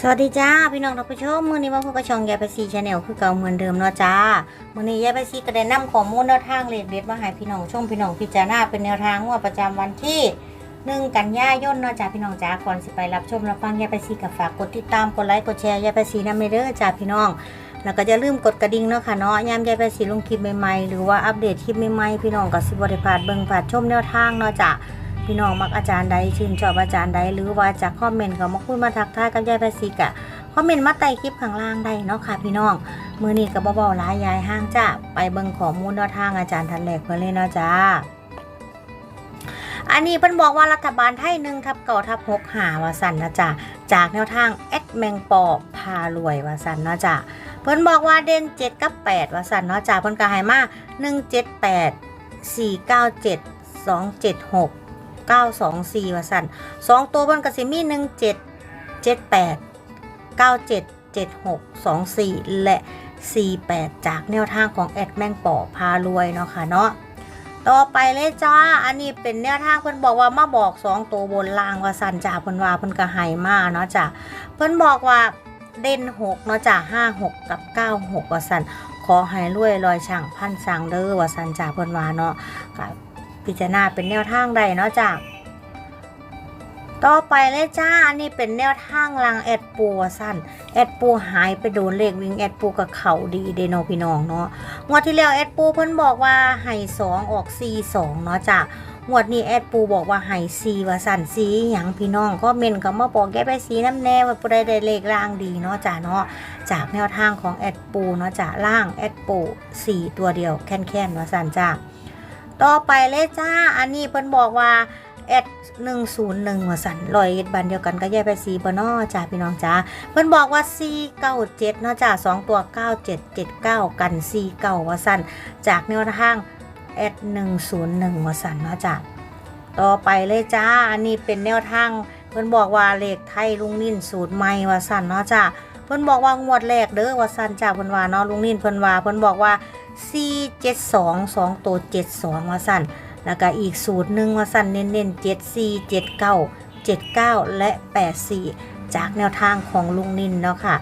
สวัสดีจ้าพี่น้องท่านผู้ชมมื้อนี้มาพบกับช่องยายไปซีชาแนลคือเก่าเหมือนเดิมเนาะจ้ามื้อนี้ยายไปซีก็ได้นำข้อมูลแนวทางเลขเด็ดมาให้พี่น้องชมพี่น้องพิจารณาเป็นแนวทางงวดประจำวันที่หนึ่งกันยายนเนาะจ้าพี่น้องจ้าก่อนสิไปรับชมรับฟังยายไปซีกับฝากกดติดตามกดไลค์กดแชร์ยายไปซีนำเด้อจ้าพี่น้อง แล้วก็อย่าลืมกดกระดิ่งเนาะค่ะเนาะยามยายไปซีลงคลิปใหม่ๆหรือว่าอัปเดตคลิปใหม่ๆพี่น้องก็สิบ่ได้พาดเบิ่งพลาดชมแนวทางเนาะจ้า พี่น้องมักอาจารย์ใดชื่นชอบอาจารย์ใดหรือว่าจากคอมเมนต์ก็มาคุยมาทักทายกับยายไปซีกะคอมเมนต์มาใต้คลิปข้างล่างได้เนาะค่ะพี่น้องมือนี้ก็เบาๆหลายยายห้างจ้าไปเบิ่งข้อมูลแนวทางอาจารย์ทันแหลกเพื่อนเลยเนาะจ้าอันนี้เพิ่นบอกว่ารัฐบาลไทยหนึ่งทับเก่าทับหกหาว่าสันนะจ้าจากแนวทางแอดแมงปอพารวยว่าสันนะจ้าเพิ่นบอกว่าเด่นเจ็ดกับแปดว่าสันเนาะจ้าเพิ่นก็ให้มาหนึ่งเจ็ดแปดสี่เก้าเจ็ดสองเจ็ดหก 924ว่าสั่นสองตัวบนกระสิมี1 7 7 8 9 7 7 6 2 4และ 48 จากแนวทางของแอดแมงป่อพารวยเนาะค่ะเนาะต่อไปเลยจ้า อันนี้เป็นแนวทางเพิ่นบอกว่ามาบอก2ตัวบนล่างว่าสั่นจ้าเพิ่นว่าเพิ่นก็ให้มาเนาะจ้าเพิ่นบอกว่าเด่น6เนาะจ้า5 6กับ9 6ว่าสั่นขอให้รวยลอยช่างพันสังเด้อว่าสั่นจ้าเพิ่นว่าเนาะ พิจารณาเป็นแนวทางใดเนาะจ้าต่อไปเลยจ้า อันนี้เป็นแนวทางลังแอดปูสั้นแอดปูหายไปโดนเลขวิ่งแอดปูกับเขาดีเดโนพี่น้องเนาะงวดที่แล้วแอดปูเพิ่นบอกว่าให้สองออกซีสองเนาะจ้างวดนี้แอดปูบอกว่าให้ซีว่าสั้นซีหยังพี่น้องก็เมนก็มาบอกแกไปสีน้ำแน่ว่าผู้ใดได้เลขล่างดีเนาะจ้าเนาะจากแนวทางของแอดปูเนาะจ้าล่างแอดปูสี่ตัวเดียวแค่นแค่นว่าสั้นจ้า ต่อไปเลยจ้า อันนี้เพิ่นบอกว่าแอดหนึ่งศูนย์หนึ่งว่าสันลอยเอ็ดบันเดียวกันก็แยกไปสีบนอจ้าพี่น้องจ้าเพิ่นบอกว่าซีเก้าเจ็ดเนาะจ้าสองตัวเก้าเจ็ดเจ็ดเก้ากันซีเก้าว่าสันจากแนวทางแอดหนึ่งศูนย์หนึ่งว่าสันเนาะจ้าต่อไปเลยจ้า อันนี้เป็นแนวทางเพิ่นบอกว่าเลขไทยลุงนิ่นสูตรใหม่ว่าสันเนาะจ้า เพิ่นบอกว่างวดแรกเด้อว่าสันจ้าเพิ่นว่าเนาะลุงนิ่นเพิ่นว่าเพิ่นบอกว่า 4 7 2 2ตัว7 2 ว่าสั่นแล้วก็อีกสูตรหนึ่งว่าสั่นเน้นๆ7 4 7 9 7 9 และ 8 4 จากแนวทางของลุงนินเนาะค่ะ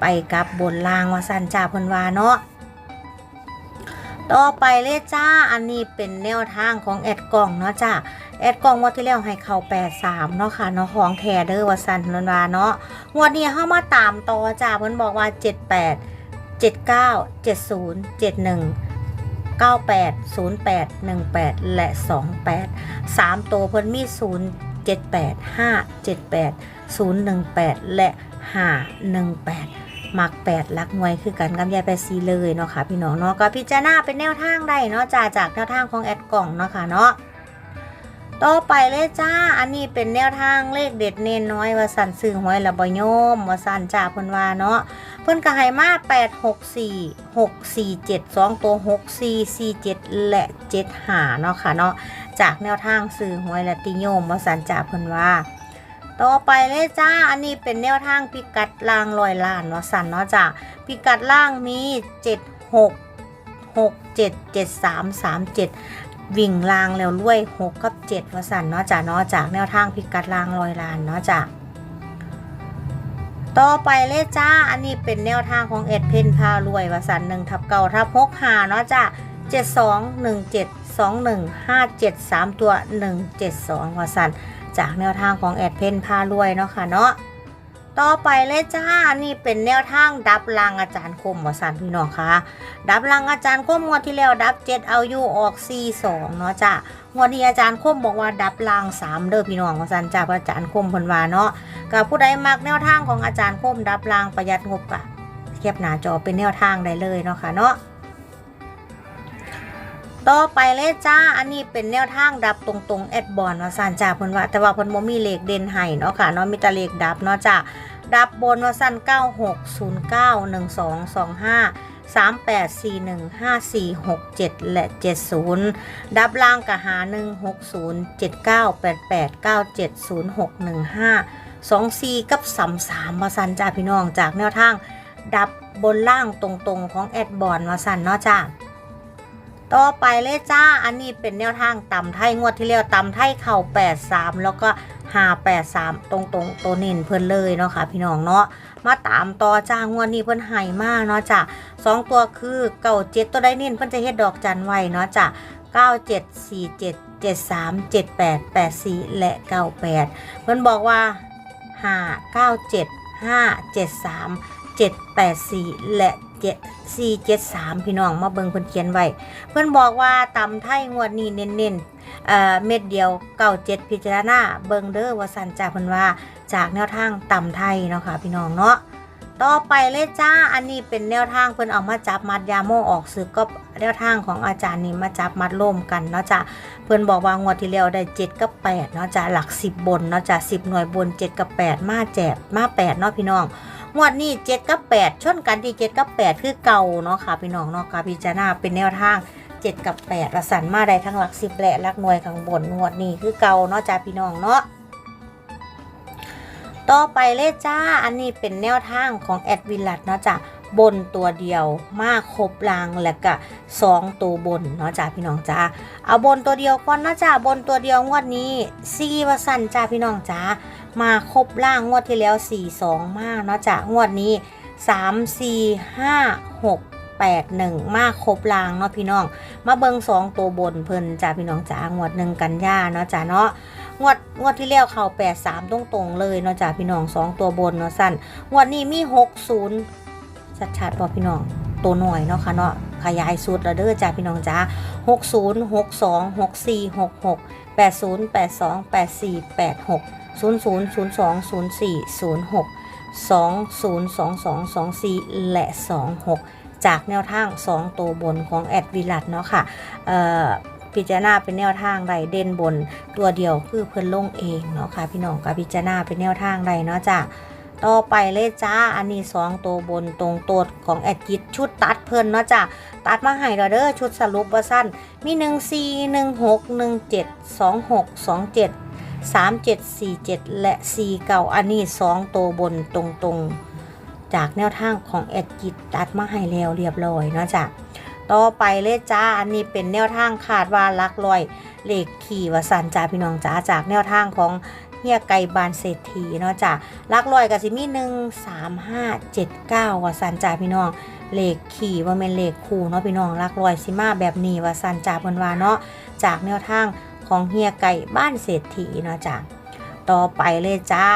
ไปกับบนล่างว่าสั่นจ่าเพิ่นว่าเนาะต่อไปเลยจ้า อันนี้เป็นแนวทางของแอดกล่องเนาะจ้า แอดกล่องงวดที่แล้วให้เข้า83เนาะค่ะเนาะของแทเดอร์ว่าสั่นนวาเนาะงวดนี้เฮามาตามต่อจ้าเพิ่นบอกว่า 78 79 70 71 98 08 18 และ 28 3 ตัวเพิ่นมี 0 78 5 78 018 และ 518 มัก 8 ลักหน่วยคือกันกับยายไปซีเลยเนาะค่ะพี่น้องเนาะก็พิจารณาเป็นแนวทางได้เนาะจ้าจากแนวทางของแอดกล่องเนาะค่ะเนาะ ต่อไปเลยจ้า อันนี้เป็นแนวทางเลขเด็ดเน้นน้อยว่าสันซื้อหวยละบโยมว่าสันจ้าเพิ่นว่าเนาะเพิ่นก็ให้มา8 6 4 6 4 7 2ตัว6 4 4 7 และ7หาเนาะค่ะเนาะจากแนวทางสื่อหวยละติโยมว่าสันจ้าเพิ่นว่า ต่อไปเลยจ้า อันนี้เป็นแนวทางพิกัดล่างลอยล้านเนาะสันเนาะจ้าพิกัดล่างมี 7 6 6 7 7 3 3 7 วิ่งลางแล้วรวย6กับ7ว่าสันเนาะจ้าเนาะจากแนวทางพิกัดลางลอยลานเนาะจ้าต่อไปเลยจ้า อันนี้เป็นแนวทางของเอ็ดเพนพารวยวาสันหนึ่งทับเก่าทับหกหาเนาะจ้าเจ็ดสองหนึ่งเจ็ดสองหนึ่งห้าเจ็ดสามตัวหนึ่งเจ็ดสองวาสันจากแนวทางของเอ็ดเพนพารวยเนาะค่ะเนาะ ต่อไปเลยจ้านนี้เป็นแนวทางดับลางอาจารย์คมว่าสันพี่น้องคะดับลางอาจารย์คมงวดที่แล้วดับเจ็ดเอาอยู่ออกสี่สองเนาะจ้างวดนี้อาจารย์คมบอกว่าดับลางสามเด้อพี่น้องว่าสันจ้าอาจารย์คมพิ่นวาเนาะกับผู้ใดมักแนวทางของอาจารย์คมดับรางประหยัดงบกะเทียบหน้าจอเป็นแนวทางได้เลยเนาะค่ะเนาะ ต่อไปเลยจ้า อันนี้เป็นแนวทางดับตรงๆแอดบอลว่าสานจ่าเพิ่นว่า แต่ว่าเพิ่นบ่มีเลขเด่นให้เนาะค่ะเนาะมีแต่เลขดับเนาะจ้าดับบนว่าสั้น 96091225 38415467 และ 70 ดับล่างกะหา 1607988970615สองซีกับสามามมาสันจ้าพี่น้องจากแนวทาง ดับบนล่างตรงๆของแอดบอลมาสันเนาะจ้า ต่อไปเลยจ้า อันนี้เป็นแนวทางตำไทยงวดที่แล้วตำไทยเข่า83 แล้วก็583 ตรงตรงๆตัวน้นเพิ่นเลยเนาะค่ะ พี่น้องเนาะ มาตามต่อจ้างวดนี้เพิ่นให้มากเนาะจ้ะสองตัวคือเก่าเจ็ดตัวได้เน้นเพิ่นจะเฮ็ดดอกจันไว้เนาะจ้ะ9747 73 78 84 และ 98 เพิ่นบอกว่า 597 573 784 และ 7 473พี่น้องมาเบิ่งเพิ่นเขียนไว้ เพิ่นบอกว่าตำไทยงวดนี้เน้นๆเอ่อเม็ดเดียวเก้าเจ็ดพิจารณาเบิ่งเด้อว่าสันจากเพิ่นว่าจากแนวทางตำไทยเนาะค่ะพี่น้องเนาะต่อไปเลยจ้า อันนี้เป็นแนวทางเพิ่นเอามาจับมัดยาโมออกซึกก็แนวทางของอาจารย์นี่มาจับมัดร่วมกันเนาะจ้ะเพิ่นบอกว่างวดที่แล้วได้7กับ8เนาะจ้ะหลัก 10 บนเนาะจ้ะ10 หน่วยบน 7 กับ 8 มาแจกมา8เนาะพี่น้อง งวดนี้7กับ8ชนกันที่7กับ8คือเก่าเนาะค่ะพี่น้องเนาะค่ะพิจารณาเป็นแนวทาง7กับ8ระสันมาได้ทั้งหลัก10และหลักหน่วยข้างบนงวดนี้คือเก่าเนาะจ้าพี่น้องเนาะต่อไปเลยจ้า อันนี้เป็นแนวทางของแอดวินลัดเนาะจ้ะ บนตัวเดียวมาครบรางแล้วก็สองตัวบนเนาะจ้าพี่น้องจ้าเอาบนตัวเดียวก่อนนะจ้าบนตัวเดียวงวดนี้ซีวสันจ้าพี่น้องจ้ามาครบร่างงวดที่แล้วสี่สองมากเนาะจ้างวดนี้สามสี่ห้าหกแปดหนึ่งมาครบรางเนาะพี่น้อง มาเบิงสองตัวบนเพิ่นจ้าพี่น้องจ้างวดหนึ่งกันย่าเนาะจ้าเนาะงวดงวดที่แล้วเข่าแปดสามตรงๆเลยเนาะจ้าพี่น้องสองตัวบนเนาะสั้นงวดนี้มีหกศูน ชัดชาติอพี่น้องตัวหน่อยเนาะค่ะเนาะขยายสุดรล้เด้อจ้าพี่น้องจ้า60 62 64 66 80 82 84 86 00 02 04 06 20 22 24 และ 26 จากแนวทาง 2 ตัวบนของแอดวิลัตเนาะค่ะพิจารณาเป็นแนวทางใดเด่นบนตัวเดียวคือเพิ่นลงเองเนาะค่ะพี่น้องกับพิจารณาเป็นแนวทางใดเนาะจ้า ต่อไปเลยจ้า อันนี้2ตัวบนตรงตัวของแอดกิจชุดตัดเพิ่นเนาะจ้ะตัดมาให้เราเด้อชุดสรุปว่าสั้นมี1 4 1 6 1 7 2 6 2 7 3 7 4 7และ4เก่าอันนี้2ตัวบนตรงๆ จากแนวทางของแอดกิจตัดมาให้แล้วเรียบร้อยเนาะจ้ะต่อไปเลยจ้า อันนี้เป็นแนวทางคาดว่าลักลอยเลขขี่วสันจ้าพี่น้องจ้าจากแนวทางของ เฮียไก่บานเศรษฐีเนาะจ้าลักลอยกับสิมีหนึ่งสามห้าเจ็ดเก้าวสันจ้าพี่น้องเลขขี่ว่าเป็นเลขคู่เนาะพี่น้องลักลอยสิมาแบบนี้วสันจ้าเพิ่นวาเนาะจากแนวทางของเฮียไก่บ้านเศรษฐีเนาะจ้าต่อไปเลยจ้า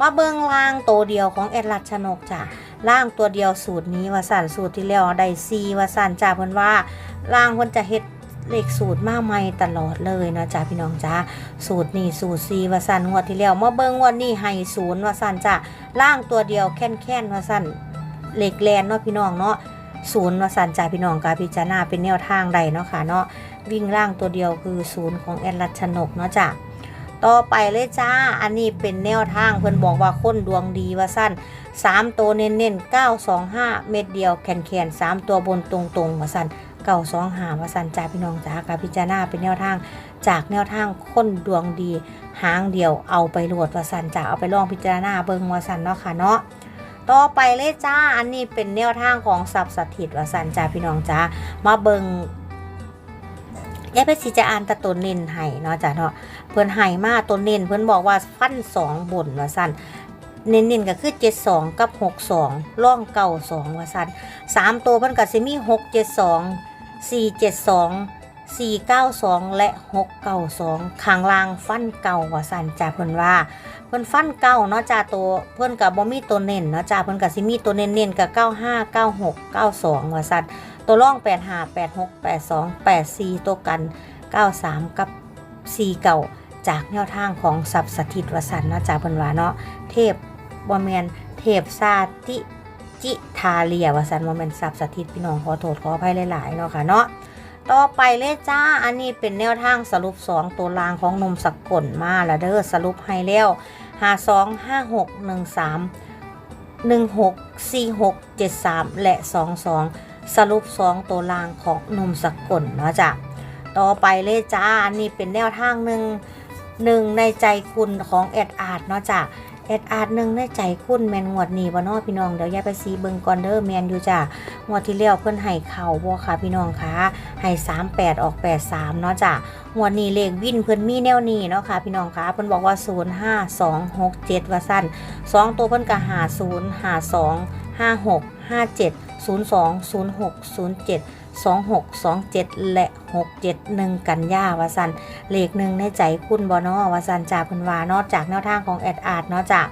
มาเบิงล่างตัวเดียวของแอดลัดชนกจ้าล่างตัวเดียวสูตรนี้ว่าสันสูตรที่แล้วได้ซีว่าสันจ้าเพิ่นว่าล่างเพิ่นจะเฮ็ด เลขสูตรมาใหม่ตลอดเลยเนาะจ้าพี่น้องจ้าสูตรนี้สูตรซีว่าสันงวดที่แล้วมาเบิ่งงวดนี้ให้ศูนย์ว่าสันจ้าล่างตัวเดียวแค่นแค่นๆว่าสันเลขแลนเนาะพี่น้องเนาะศูนย์ว่าสันจ้าพี่น้องกาพิจารณาเป็นแนวทางใดเนาะค่ะเนาะวิ่งล่างตัวเดียวคือศูนย์ของแอดลัชนกเนาะจ้าต่อไปเลยจ้า อันนี้เป็นแนวทางเพิ่อนบอกว่าคนดวงดีว่าสั้นสามตัวเน้นๆ925 เม็ดเดียวแขนแขนสามตัวบนตรงๆว่าสั้น เก่าสองหาวาสันจ่าพี่น้องจ้ากาพิจารณาเป็นแนวทาง จากแนวทางค้นดวงดีหางเดียวเอาไปโหลดวาสันจ่าเอาไปลองพิจารณาเบิงวาสันเนาะค่ะเนาะต่อไปเลยจ้า อันนี้เป็นแนวทางของสับสถิตวาสันจ่าพี่น้องจ้ามาเบิงยายเพชรสิจะอ่านตะตัวเน้นให้เนาะจ้าเนาะเพิ่นให้มาตัวเน้นเพิ่นบอกว่าฟันสองบนว่าสันเน้นๆก็คือ 72 กับ 62ล่องเก่า2ว่าซั่น3ตัวเพิ่นก็สิมี 672 472 492 และ 692ข้างล่างฟันเก่าว่าซั่นจ้าเพิ่นว่า เพิ่นฟันเก่าเนาะจ้าตัวเพิ่นก็บ่มีตัวเน้นเนาะจ้าเพิ่นก็สิมีตัวเน้นๆก็95 96 92ว่าซั่นตัวร่อง 85 86 82 84 ตัวกัน 93 กับ 4 เก่าจากแนวทางของสับสถิตวสันเนาะจาเพิ่นว่าเนาะเทพบอมเมนเทพซาติ จิทาเลียวสันบอมเมนสับสถิตพี่น้องขอโทษขออภัยหลายๆเนาะค่ะเนาะต่อไปเลยจ้า อันนี้เป็นแนวทางสรุป 2 ตัวรางของนมสกลมาแล้วเด้อสรุปให้แล้ว5 2 5 6 1 3 1 6 4 6 7 3และ2 2สรุป 2 ตัวรางของนมสกลเนาะจ้ะต่อไปเลยจ้า อันนี้เป็นแนวทางหนึ่งหนึ่งในใจคุณของแอดอาร์ตเนาะจ้ะ แอดอาดหนึ่งในใจคุณแมนงวดนี้บ่นอพี่น้องเดี๋ยวยายไปซีเบิงก่อนเด้อแมนอยู่จ้ะงวดที่แล้วเพิ่นให้เข่าบ่ค่ะพี่น้องคะให้38 ออก 83 เนาะจ้ะงวดนี้เลขวินเพิ่นมีแนวนี้เนาะค่ะพี่น้องคะเพิ่นบอกว่า 05267 ว่าสั้นสองตัวเพิ่นก็50 52 56 57 02 06 07 26 27 และ 67 1 กันยาวาสันเลขหนึ่งในใจคุณบอนอวาสันจากเพิ่นวานอกจากแนวทางของแอดอาร์ตนาะจ้ะ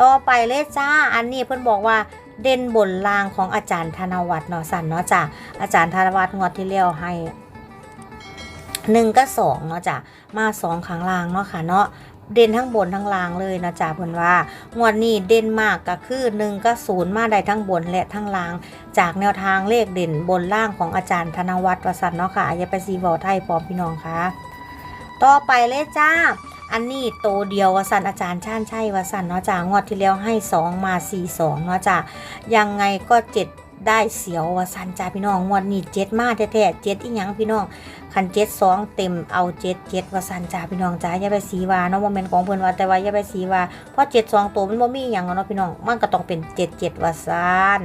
ต่อไปเลยจ้า อันนี้เพิ่อนบอกว่าเด่นบนลางของอาจารย์ธนวัฒน์เนาะสันเนาะจ้ะอาจารย์ธนวัฒน์งวดที่แล้วให้หนึ่งก็สองเนาะจ้ะมาสองข้างล่างเนาะค่ะเนาะ เด่นทั้งบนทั้งล่างเลยนะจ๊ะเพิ่นว่างวดนี้เด่นมากก็คือ1ก็0มาได้ทั้งบนและทั้งล่าง จากแนวทางเลขเด่นบนล่างของอาจารย์ธนวัฒน์วสันต์เนาะค่ะอย่าไปซีบอไทยพร้อมพี่น้องค่ะ ต่อไปเลยจ้าอันนี้โตเดียววสันต์อาจารย์ชาญชัยวสันต์เนาะจ้างวดที่แล้วให้ 2 มา 4 2เนาะจ้ายังไงก็ 7 ได้เสียววสันจ้าพี่น้องงวดนี้7มาแท้ๆ7อีหยังพี่น้องคันเจ็ดสองเต็มเอาเจ็ดเจ็ดวสันจ้าพี่น้องจ้าอย่าไปสีว่าเนาะโมเมนต์ของเพิ่อนว่าแต่ว่าอย่าไปสีว่าเพราะเจ็ดสองตัวมันบ่มีอหย่างเนาะพี่น้องมันก็ต้องเป็นเจ็ดเจ็ดวสัน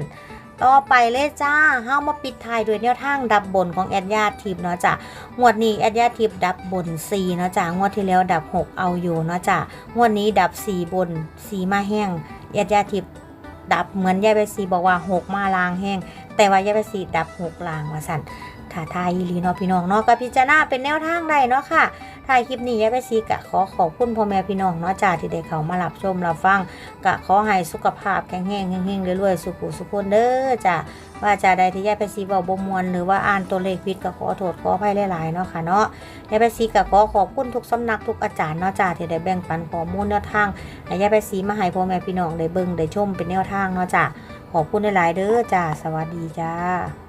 ต่อไปเลยจ้าเฮามาปิดท้ายด้วยแนวทางดับบนของแอดยาทิพเนาะจ้ะงวดนี้แอดยาทิพดับบน 4 เนาะจ้ะงวดที่แล้วดับ 6 เอาอยู่เนาะจ้ะงวดนี้ดับ 4 บน 4 มาแห้งแอดยาทิพ ดับเหมือนยายไปสีบอกว่าหกมาลางแห้งแต่ว่ายายไปสีดับหกลางว่าสั่น ถ้าทายอีหลีเนาะพี่น้องเนาะก็พิจารณาเป็นแนวทางได้เนาะค่ะถ่ายคลิปนี้ยายไปสีกะขอขอบคุณพ่อแม่พี่น้องเนาะจ้าที่ได้เข้ามารับชมรับฟังกะขอให้สุขภาพแข็งแรงเฮงๆรวยๆสุขุสุขคนเด้อจ้ะว่าจะใดที่ยายไปซีเบาบ่มวนหรือว่าอ่านตัวเลขผิดก็ขอโทษขออภัยหลายๆเนาะค่ะเนาะยายไปซีกะขอขอบคุณทุกสำนักทุกอาจารย์เนาะจ้ะที่ได้แบ่งปันข้อมูลแนวทางให้ยายไปซีมาให้พ่อแม่พี่น้องได้เบิ่งได้ชมเป็นแนวทางเนาะจ้ะขอบคุณหลายๆเด้อจ้ะสวัสดีจ้า